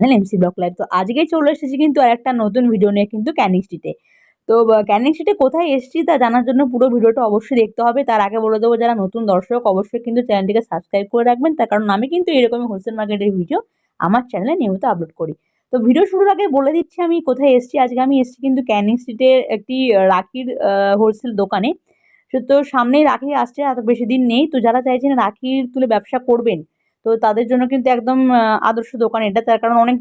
Channel MC block তো আজকে চলে এসেছি কিন্তু আর একটা নতুন ভিডিও নিয়ে কিন্তু ক্যানিং স্ট্রিটে তো ক্যানিং স্ট্রিটে কোথায় এসেছি তা জানার জন্য পুরো ভিডিওটা অবশ্যই দেখতে হবে। তার আগে বলে দেবো, যারা নতুন দর্শক, অবশ্যই কিন্তু চ্যানেলটিকে সাবস্ক্রাইব করে রাখবেন। তার কারণ আমি কিন্তু এরকমই হোলসেল মার্কেটের ভিডিও আমার চ্যানেলে নিয়মিত আপলোড করি। তো ভিডিও শুরুর আগে বলে দিচ্ছি, আমি কোথায় এসেছি? আজকে আমি এসেছি কিন্তু ক্যানিং স্ট্রিটের একটি রাখির হোলসেল দোকানে। তো সামনেই রাখি আসছে এত বেশি দিন নেই। তো যারা চাইছেন রাখির তুলে ব্যবসা করবেন তো তাদের জন্য কিন্তু একদম আদর্শ দোকান এটা। তার কারণ অনেক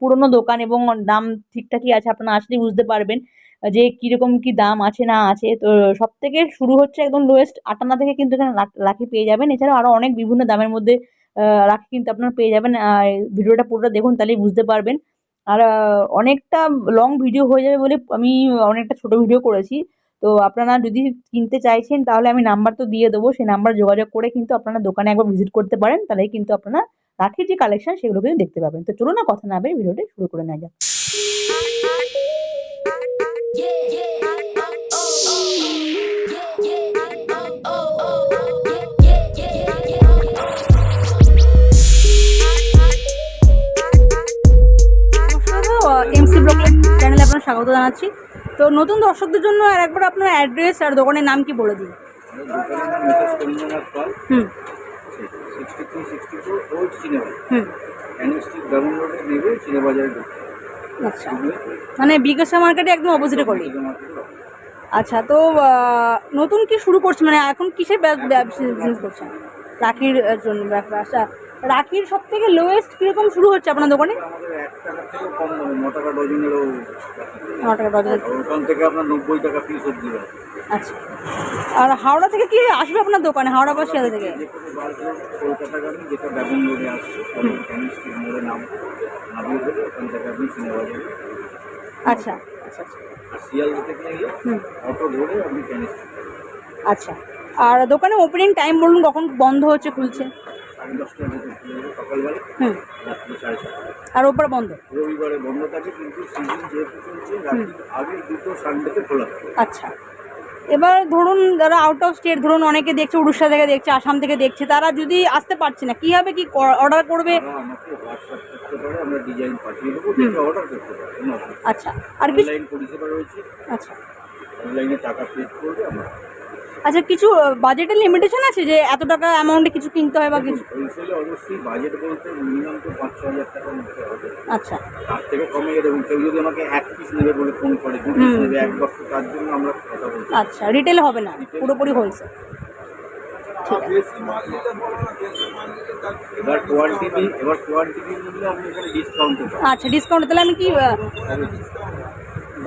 পুরনো দোকান এবং দাম ঠিকঠাকই আছে, আপনারা আসলেই বুঝতে পারবেন, যে কীরকম কি দাম আছে না আছে। তো সব থেকে শুরু হচ্ছে একদম লোয়েস্ট আটানা থেকে কিন্তু এখানে রাখ- পেয়ে যাবেন। এছাড়াও আরও অনেক বিভিন্ন দামের মধ্যে রাখি কিন্তু আপনারা পেয়ে যাবেন। ভিডিওটা পুরোটা দেখুন তাহলেই বুঝতে পারবেন। আর অনেকটা লং ভিডিও হয়ে যাবে বলে আমি অনেকটা ছোট ভিডিও করেছি। তো আপনারা যদি কিনতে চাইছেন, তাহলে আমি নাম্বার তো দিয়ে দেবো। সেই নাম্বার যোগাযোগ করে কিন্তু আপনারা দোকানে একবার ভিজিট করতে পারেন। তাহলেই কিন্তু আপনারা রাখির যে কালেকশন সেগুলো কিন্তু দেখতে পাবেন। তো চলুন না, কথা না বেরিয়ে ভিডিওটা শুরু করে নেওয়া যাক। চ্যানেলে আপনার স্বাগত জানাচ্ছি। তো নতুন দর্শকদের জন্য আর একবার আপনার অ্যাড্রেস আর দোকানের নাম কি বলে দিন। হুম। হুম। আচ্ছা। মানে বিকাশা মার্কেটে একদম অপোজিটে করি। আচ্ছা তো নতুন কি শুরু করছে মানে এখন কিসের বিজনেস করছেন? রাখির জন্য, ব্যবসা রাখির সব থেকে লোয়েস্ট কীরকম শুরু হচ্ছে আপনার দোকানে? ন টাকা ডজন। ওখান থেকে আপনার নব্বই টাকা পিস অব্দি হয় আচ্ছা। আর হাওড়া থেকে কি আসবে আপনার দোকানে হাওড়া বা শিয়ালদা থেকে? যে কোনো বাসে কলকাতাগামী যেটা ডায়মন্ড রোডে আসছে ক্যানিং স্ট্রিট মোড়ে নাম নামিয়ে দেবে ওখান থেকে আপনি সিনেবাজারে আচ্ছা। আর শিয়ালদা থেকে এলে অটো ধরে আপনি ক্যানিং স্ট্রিট আচ্ছা। আর দোকানে ওপেনিং টাইম বলুন কখন বন্ধ হচ্ছে খুলছে? সাড়ে দশটার মধ্যে খুলে দেবে সকালবেলা। হুম। রাত্রি সাড়ে বন্ধ? রবিবারে বন্ধ থাকে কিন্তু সিজন যেহেতু চলছে রাত্রি আগে দুটো সানডেতে খোলা থাকে। আচ্ছা। এবার ধরুন যারা আউট অফ স্টেট ধরুন অনেকে দেখছে উড়িষ্যা থেকে দেখছে আসাম থেকে দেখছে তারা যদি আসতে পারছে না কীভাবে কি অর্ডার করবে? তারা আমাকে হোয়াটসঅ্যাপ করতে পারে আমরা ডিজাইন পাঠিয়ে দেবো দেখে অর্ডার করতে পারে কোনো অসুবিধা আচ্ছা আর কিছু অনলাইন পরিষেবা রয়েছে। আচ্ছা। অনলাইনে টাকা করবে আমরা আচ্ছা কিছু বাজেটের লিমিটেশন আছে যে এত টাকা অ্যামাউন্টে কিছু কিনতে হয় বা কিছু? হোলসেলে অবশ্যই বাজেট বলতে মিনিমাম তো পাঁচ ছ হাজার টাকার মধ্যে হবে। আচ্ছা। তার থেকে কমে গেলে কেউ যদি আমাকে এক পিস নেবে বলে ফোন করে দু পিস নেবে এক বক্স তার জন্য আমরা কথা বলছি। আচ্ছা রিটেল হবে না পুরোপুরি হোলসেল এবার কোয়ান্টিটি এবার কোয়ান্টিটি আপনি এখানে ডিসকাউন্ট আচ্ছা ডিসকাউন্ট তাহলে আমি কি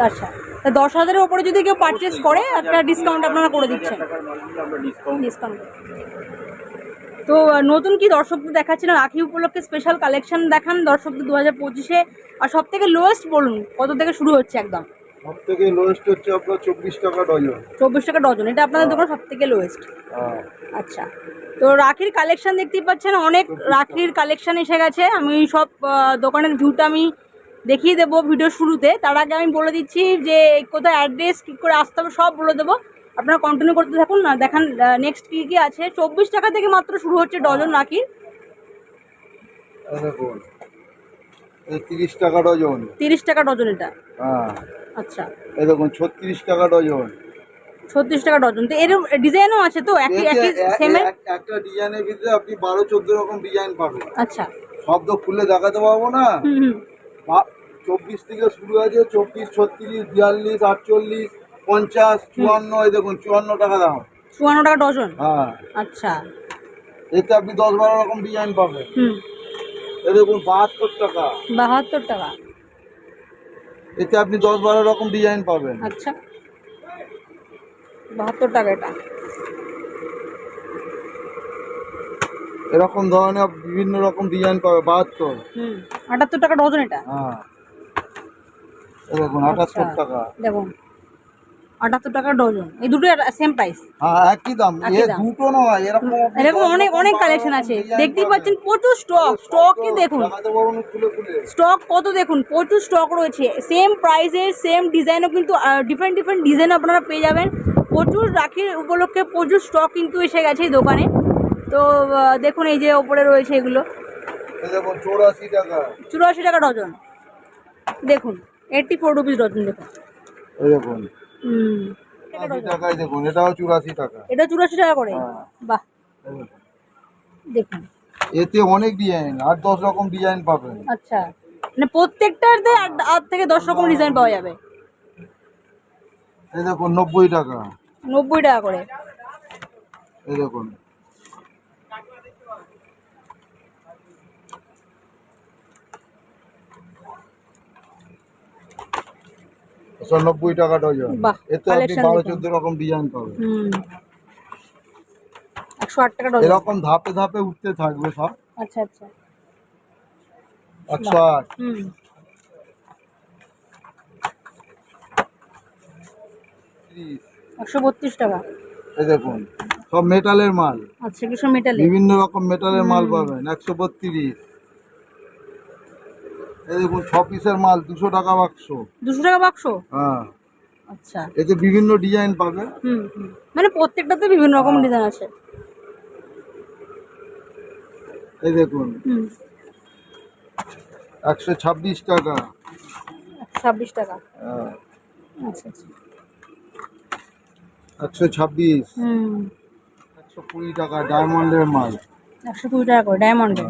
আচ্ছা। তা দশ হাজারের ওপরে যদি কেউ পারচেস করে একটা ডিসকাউন্ট আপনারা করে দিচ্ছেন। ডিসকাউন্ট ডিসকাউন্ট তো নতুন কি দর্শকদের দেখাচ্ছেন? রাখি উপলক্ষে স্পেশাল কালেকশন দেখান দর্শকদের দু হাজার পঁচিশে। আর সব থেকে লোয়েস্ট বলুন কত থেকে শুরু হচ্ছে একদম? সব থেকে লোয়েস্ট হচ্ছে আপনার চব্বিশ টাকা ডজন চব্বিশ টাকা ডজন এটা আপনাদের দোকান সব থেকে লোয়েস্ট আচ্ছা। তো রাখির কালেকশন দেখতেই পাচ্ছেন অনেক রাখির কালেকশন এসে গেছে। আমি সব দোকানের ভিউটা আমি দেখিয়ে দেবো ভিডিও শুরুতে। তার আগে আমি বলে দিচ্ছি যে কোথায় অ্যাড্রেস কী করে আসতে হবে সব বলে দেবো। আপনারা কন্টিনিউ করতে থাকুন না দেখান নেক্সট কী কী আছে। চব্বিশ টাকা থেকে মাত্র শুরু হচ্ছে ডজন রাখির এই তিরিশ টাকা ডজন তিরিশ টাকা ডজন এটা। হ্যাঁ। আচ্ছা। ছত্রিশ টাকা ডজন ছত্রিশ টাকা ডজন তো ডিজাইনও আছে তো? একই একই সেমের একটা ডিজাইনের ভিতরে আপনি বারো চোদ্দ রকম ডিজাইন পাবেন। আচ্ছা। সব তো খুলে দেখাতে পারব না? চব্বিশ থেকে শুরু আছে চব্বিশ ছত্রিশ বিয়াল্লিশ আটচল্লিশ পঞ্চাশ চুয়ান্ন এই দেখুন চুয়ান্ন টাকা দাম। চুয়ান্ন টাকা ডজন? হ্যাঁ। আচ্ছা। এতে আপনি দশ বারো রকম ডিজাইন পাবেন। এই দেখুন বাহাত্তর টাকা। বাহাত্তর টাকা। এতে আপনি দশ বারো রকম ডিজাইন পাবেন। আচ্ছা। বাহাত্তর টাকা এটা। এরকম ধরনের বিভিন্ন রকম ডিজাইন পাবে বাহাত্তর। হুম। আটাত্তর টাকা ডজন এটা? হ্যাঁ। দেখুন আটাত্তর আচ্ছা। টাকা। দেখুন আটাত্তর টাকা ডজন। এই দুটো সেম প্রাইস হ্যাঁ একই দাম। এ দুটো নয় এরকম এরকম অনেক অনেক কালেকশন আছে। দেখতেই পাচ্ছেন প্রচুর স্টক স্টকই দেখুন? স্টক কত দেখুন? প্রচুর স্টক রয়েছে। সেম প্রাইসের সেম ডিজাইনও কিন্তু ডিফারেন্ট ডিফারেন্ট ডিজাইন আপনারা পেয়ে যাবেন। প্রচুর রাখির উপলক্ষে প্রচুর স্টক কিন্তু এসে গেছে এই দোকানে। তো দেখুন এই যে ওপরে রয়েছে এগুলো। চৌরাশি টাকা। চুরাশি টাকা ডজন। দেখুন। এইটটি ফোর রুপিস ডজন দেখুন এই দেখুন। হুম। টাকায় দেখুন এটাও চুরাশি টাকা। এটা চুরাশি টাকা করে? হ্যাঁ। বাহ। দেখুন। এতে অনেক ডিজাইন আট দশ রকম ডিজাইন পাবেন। আচ্ছা। মানে প্রত্যেকটাতে আট থেকে দশ রকম ডিজাইন পাওয়া যাবে। এই দেখুন নব্বই টাকা। নব্বই টাকা করে। এই দেখুন। নব্বই টাকা ডজন। এতে আপনি বারো চোদ্দ রকম ডিজাইন পাবেন। একশো আট টাকা ডজন। এরকম ধাপে ধাপে উঠতে থাকবে সব। আচ্ছা আচ্ছা। একশো আট। একশো বত্রিশ টাকা। এই দেখুন সব মেটালের মাল। আচ্ছা বিভিন্ন রকম মেটালের মাল পাবেন একশো বত্রিশ। এই দেখুন ছ পিসের মাল দুশো টাকা বাক্স দুশো টাকা বাক্স হ্যাঁ। আচ্ছা। এতে বিভিন্ন ডিজাইন পাবে। হুম মানে প্রত্যেকটাতে বিভিন্ন রকম ডিজাইন আছে। এই দেখুন। হুম। একশো ছাব্বিশ টাকা। ছাব্বিশ টাকা। হ্যাঁ, আচ্ছা আচ্ছা। একশো ছাব্বিশ। হুম। একশো কুড়ি টাকা ডায়মন্ডের মাল। একশো কুড়ি টাকা করে ডায়মন্ডের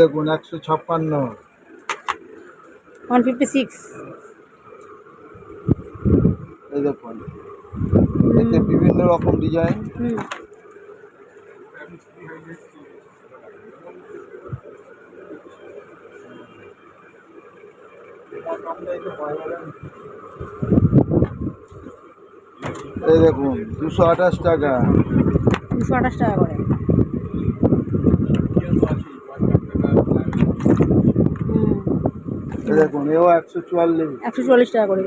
দেখুন একশো ছাপ্পান্ন। ওয়ান ফিফটি সিক্স এই দেখুন এতে বিভিন্ন রকম ডিজাইন এই দেখুন দুশো আঠাশ টাকা। দুশো আঠাশ টাকা করে হুম এই দেখুন এও একশো চুয়াল্লিশ। একশো চুয়াল্লিশ টাকা করে।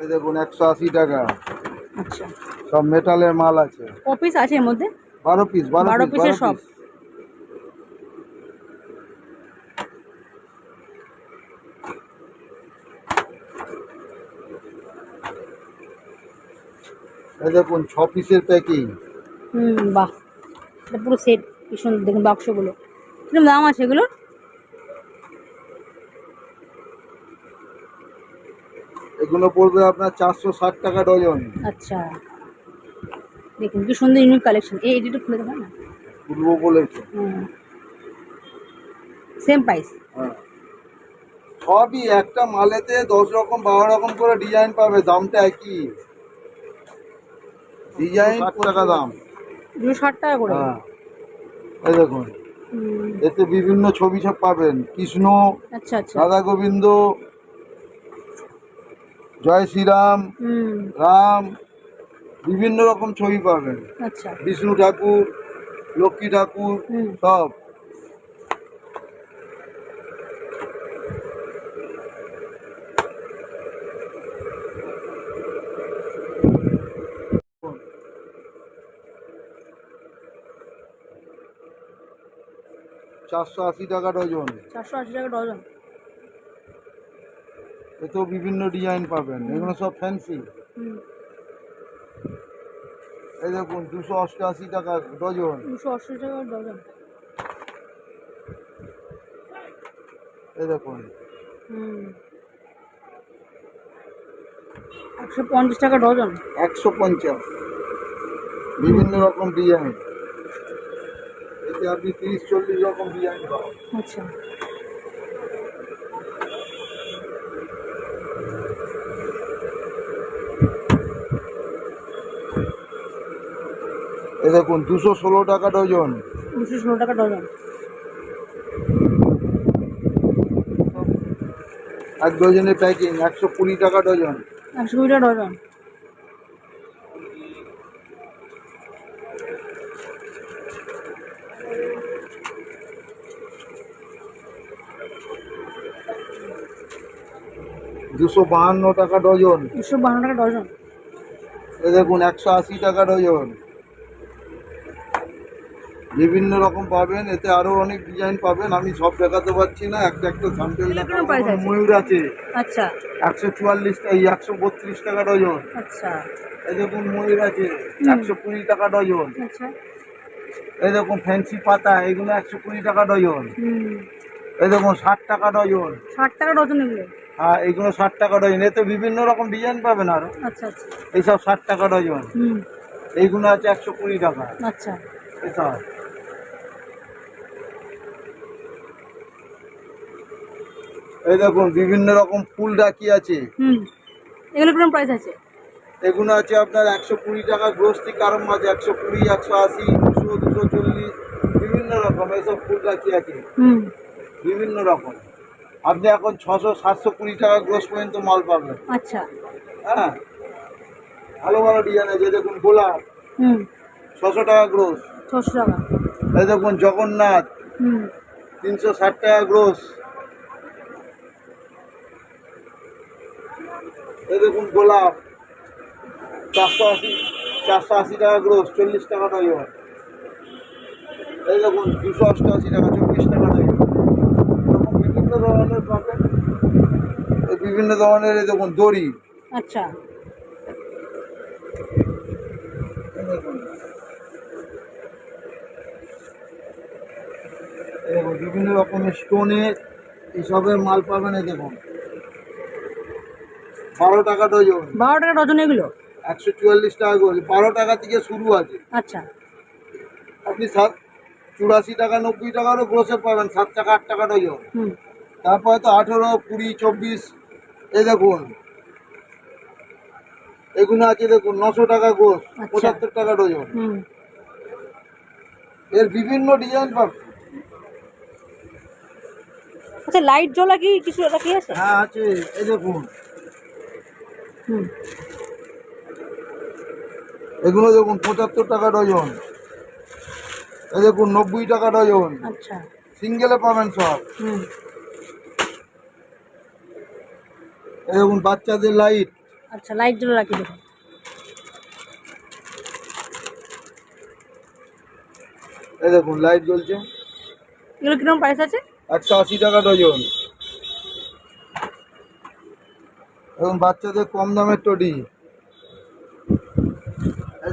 এই দেখুন একশো আশি টাকা। আচ্ছা। সব মেটালের মাল আছে। ক পিস আছে এর মধ্যে? বারো পিস বারো পিসের সব। এই দেখুন ছ পিসের প্যাকিং। হুম বাহ। এটা পুরো সেট কি সুন্দর দেখুন বাক্সগুলো। কীরকম দাম আছে এগুলো এগুলো পড়বে আপনার চারশো ষাট টাকা ডজন। আচ্ছা। দেখুন কি সুন্দর ইউনিক কালেকশন এই এডিটা খুলে দেবেন না? তুলবো বলেছে হুম। সেম প্রাইস হ্যাঁ। সবই একটা মালেতে দশ রকম বারো রকম করে ডিজাইন পাবে দামটা একই। ডিজাইন টাকা দাম। দুশো ষাট টাকা করে? হ্যাঁ। এই দেখুন। এতে বিভিন্ন ছবি সব পাবেন। কৃষ্ণ আচ্ছা আচ্ছা। রাধা গোবিন্দ জয় শ্রীরাম রাম বিভিন্ন রকম ছবি পাবেন। আচ্ছা। বিষ্ণু ঠাকুর লক্ষ্মী ঠাকুর। সব। চারশো আশি টাকা ডজন। চারশো আশি টাকা ডজন। এতেও বিভিন্ন ডিজাইন পাবেন এগুলো সব ফ্যান্সি এই দেখুন দুশো অষ্টআশি টাকা ডজন। দুশো আশি টাকা ডজন। এই দেখুন। একশো পঞ্চাশ টাকা ডজন। একশো পঞ্চাশ। বিভিন্ন রকম ডিজাইন এতে আপনি তিরিশ চল্লিশ রকম ডিজাইন পাবেন। আচ্ছা। দেখুন দুশো ষোলো টাকা ডজন। দুশো ষোলো টাকা ডজন। এক ডজনের প্যাকিং একশো কুড়ি টাকা ডজন। একশো কুড়ি টাকা ডজন। দুশো বাহান্ন টাকা ডজন। দুশো বান্ন টাকা ডজন। এই দেখুন একশো আশি টাকা ডজন। বিভিন্ন রকম পাবেন এতে আরও অনেক ডিজাইন পাবেন আমি সব দেখাতে পারছি না একটা একটা স্যাম্পেল এগুলো? ময়ূর আছে? আচ্ছা। একশো চুয়াল্লিশ এই একশো বত্রিশ টাকা ডজন আচ্ছা। এই দেখুন ময়ূর আছে একশো কুড়ি টাকা ডজন আচ্ছা। এই দেখুন ফ্যান্সি পাতা এগুলো একশো কুড়ি টাকা ডজন এই দেখুন ষাট টাকা ডজন ষাট টাকা ডজন এগুলো? হ্যাঁ এইগুলো ষাট টাকা ডজন এতে বিভিন্ন রকম ডিজাইন পাবেন আরও। আচ্ছা আচ্ছা। এইসব ষাট টাকা ডজন এইগুলো আছে একশো কুড়ি টাকা। আচ্ছা। এসব এই দেখুন বিভিন্ন রকম ফুল ডাকি আছে। হুম। এগুলো কীরকম প্রাইস আছে? এগুলো আছে আপনার একশো কুড়ি টাকা গ্রোস্তি কারণ মাছ একশো কুড়ি একশো আশি দুশো দুশো চল্লিশ বিভিন্ন রকম এইসব ফুল ডাকি আছে। হুম। বিভিন্ন রকম। আপনি এখন ছশো সাতশো কুড়ি টাকা গ্রোস পর্যন্ত মাল পাবেন। আচ্ছা। হ্যাঁ? ভালো ভালো ডিজাইন আছে। দেখুন গোলাপ। হুম। ছশো টাকা গ্রোস ছশো টাকা। এই দেখুন জগন্নাথ। হুম। তিনশো ষাট টাকা গ্রোস এই দেখুন গোলাপ। চারশো আশি চারশো আশি টাকা গ্রোস চল্লিশ টাকা ডজন এই দেখুন দুশো অষ্টআশি টাকা চব্বিশ টাকা ডজন এরকম বিভিন্ন ধরনের পাবেন। বিভিন্ন ধরনের এই দেখুন দড়ি। আচ্ছা। বিভিন্ন রকমের স্টোনের এইসবের মাল পাবেন এই দেখুন। বারো টাকা ডজন। বারো টাকা ডজন এগুলো? একশো চুয়াল্লিশ টাকা করে। বারো টাকা থেকে শুরু আছে। আচ্ছা। আপনি সাত চুরাশি টাকা নব্বই টাকারও গ্রোসে পাবেন সাত টাকা আট টাকা ডজন। হুম। তারপরে তো আঠেরো কুড়ি চব্বিশ এই দেখুন। এগুলো আছে দেখুন নশো টাকা গোস আচ্ছা। পঁচাত্তর টাকা ডজন। হুম। এর বিভিন্ন ডিজাইন পাবেন। আচ্ছা লাইট জ্বলা কি কিছু কি আছে? হ্যাঁ আছে। এই দেখুন। এগুলো দেখুন পঁচাত্তর টাকা ডজন। এই দেখুন নব্বই টাকা ডজন। আচ্ছা। সিঙ্গেলে পাবেন সব। দেখুন বাচ্চাদের লাইট। আচ্ছা লাইট জ্বলা রাখি দেখুন। এই দেখুন লাইট জ্বলছে। এগুলো কীরকম প্রাইস আছে? একশো আশি টাকা ডজন। এবং বাচ্চাদের কম দামের টডি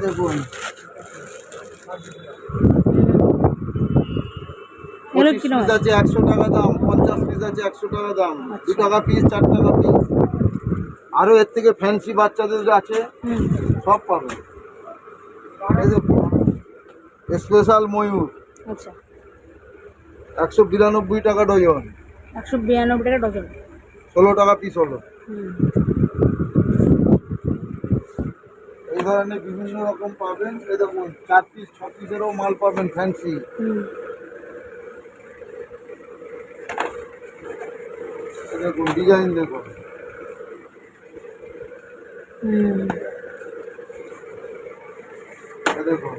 দেখুন। পঁচিশ পিস আছে? একশো টাকা দাম পঞ্চাশ পিস আছে একশো টাকা দাম। দু টাকা পিস চার টাকা পিস আরও এর থেকে ফ্যান্সি বাচ্চাদের আছে সব এই স্পেশাল ময়ূর। আচ্ছা। একশো বিরানব্বই টাকা ডজন একশো বিরানব্বই টাকা ডজন ষোলো টাকা পিস হলো। এই ধরনের বিভিন্ন রকম পাবেন। এই দেখুন চার পিস ছ পিসেরও মাল পাবেন ফ্যান্সি দেখুন ডিজাইন দেখুন। দেখুন।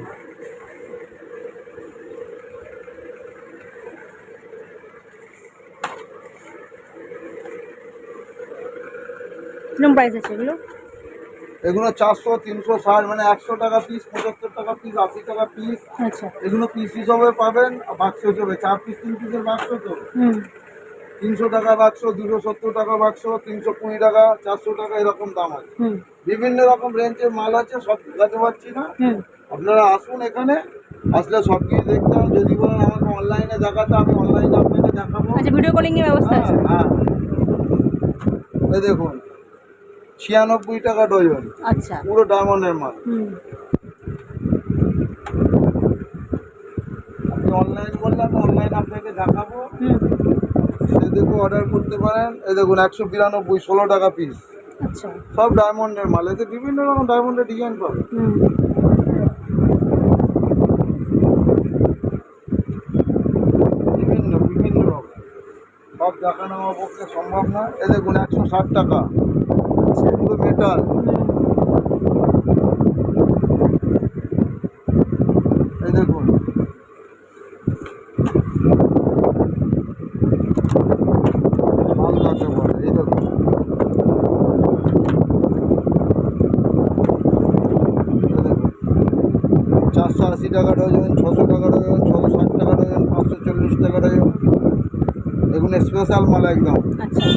কীরকম প্রাইস আছে এগুলো? এগুলো চারশো তিনশো ষাট মানে একশো টাকা পিস পঁচাত্তর টাকা পিস আশি টাকা পিস আচ্ছা। এগুলো পিস হিসাবে পাবেন বাক্স হিসাবে। চার পিস তিন পিসের বাক্স তো? হুম। তিনশো টাকা বাক্স দুশো সত্তর টাকা বাক্স তিনশো কুড়ি টাকা চারশো টাকা এরকম দাম আছে। হুম। বিভিন্ন রকম রেঞ্জের মাল আছে সব দেখাতে পারছি না। আপনারা আসুন এখানে আসলে সব কিছু দেখতে হবে। যদি বলেন আমাকে অনলাইনে দেখাতে আমি অনলাইনে আপনাকে দেখাবো। আচ্ছা ভিডিও কলিং এর ব্যবস্থা হ্যাঁ আছে। হ্যাঁ। এই দেখুন ছিয়ানব্বই টাকা ডজন। আচ্ছা। পুরো ডায়মন্ডের মাল। আপনি অনলাইন আমি অনলাইন আপনাকে দেখাবো। সে দেখে অর্ডার করতে পারেন। এই দেখুন একশো বিরানব্বই ষোলো টাকা পিস আচ্ছা। সব ডায়মন্ডের মাল। এতে বিভিন্ন রকম ডায়মন্ডের ডিজাইন পাবে বিভিন্ন বিভিন্ন রকম। সব দেখানো আমার পক্ষে সম্ভব না এই দেখুন একশো ষাট টাকা। পুরো মেটাল এই দেখুন। চারশো আশি টাকা ডজন, ছশো টাকা ডজন, ছশো ষাট টাকা ডজন, পাঁচশো চল্লিশ টাকা ডজন। এগুলো স্পেশাল মাল একদম। আচ্ছা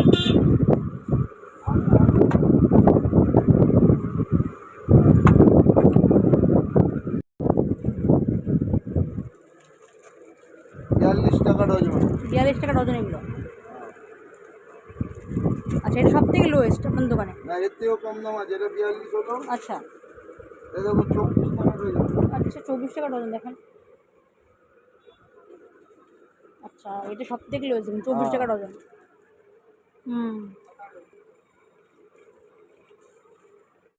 বিয়াল্লিশ টাকা ডজন। বিয়াল্লিশ টাকা ডজন এগুলো। আচ্ছা এটা সব থেকে লোয়েস্ট আপনার দোকানে? না এর থেকেও কম দাম আছে এটা বিয়াল্লিশ হলো আচ্ছা। এ চব্বিশ টাকা ডজন আচ্ছা চব্বিশ টাকা ডজন দেখেন। আচ্ছা এটা সব থেকে লোয়েস্ট চব্বিশ হ্যাঁ। টাকা ডজন। হুম।